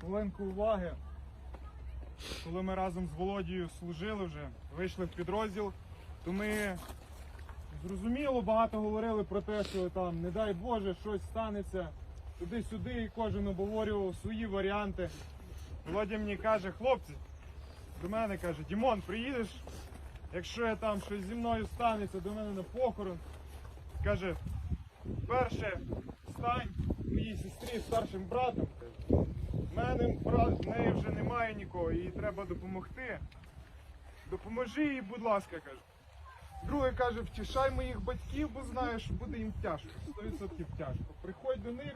хвилинку уваги. Коли ми разом з Володією служили вже, вийшли в підрозділ, то ми зрозуміло багато говорили про те, що там, не дай Боже, щось станеться туди-сюди, і кожен обговорював свої варіанти. Володя мені каже, хлопці, до мене каже, Дімон, приїдеш, якщо я там щось зі мною станеться, до мене на похорон. Каже, перше стань моїй сестрі старшим братом. Мене в неї вже немає нікого, їй треба допомогти. Допоможи їй, будь ласка, каже. Друге каже, втішай моїх батьків, бо знаєш, буде їм тяжко. 100% тяжко. Приходь до них,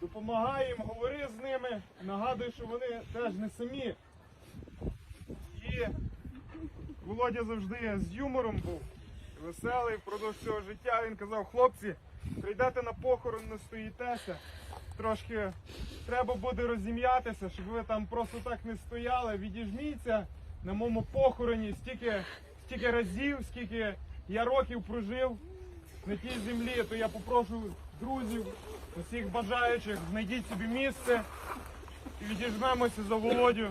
допомагай їм, говори з ними, нагадуй, що вони теж не самі. І Володя завжди з юмором був, веселий впродовж цього життя. Він казав, хлопці, прийдете на похорон, не стоїтеся. Трошки треба буде розім'ятися, щоб ви там просто так не стояли. Відіжміться на моєму похороні стільки, стільки разів, скільки я років прожив на тій землі, то я попрошу друзів, усіх бажаючих, знайдіть собі місце і відіжмемося за Володю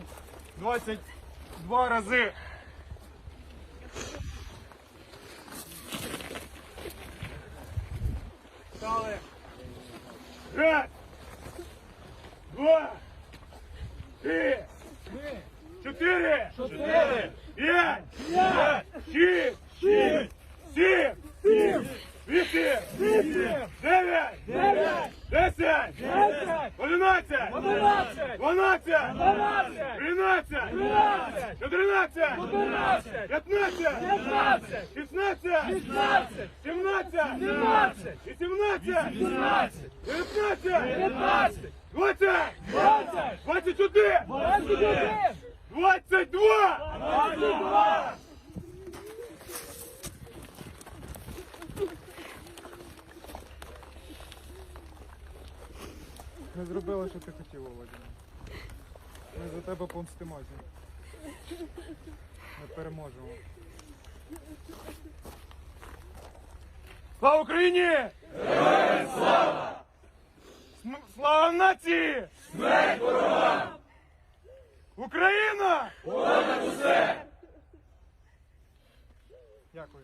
22 рази. Стали. Раз, два, три, чотири, чотири, п'ять, п'ять, шість, шість, сім, сім, вісім, вісім, дев'ять, дев'ять, десять, десять, одинадцять, одинадцять, дванадцять, дванадцять, тринадцять, тринадцять, чотирнадцять, чотирнадцять, п'ятнадцять, п'ятнадцять, шістнадцять, шістнадцять, сімнадцять, сімнадцять, вісімнадцять, вісімнадцять, дев'ятнадцять, дев'ятнадцять, двадцять, двадцять, двадцять один, двадцять один, двадцять два, двадцять два. Ми зробили, що ти хотів, Володя. Ми за тебе помстимося. Ми переможемо. Слава Україні! Слава нації! Смерть ворогам! Україна! Понад усе! Дякую.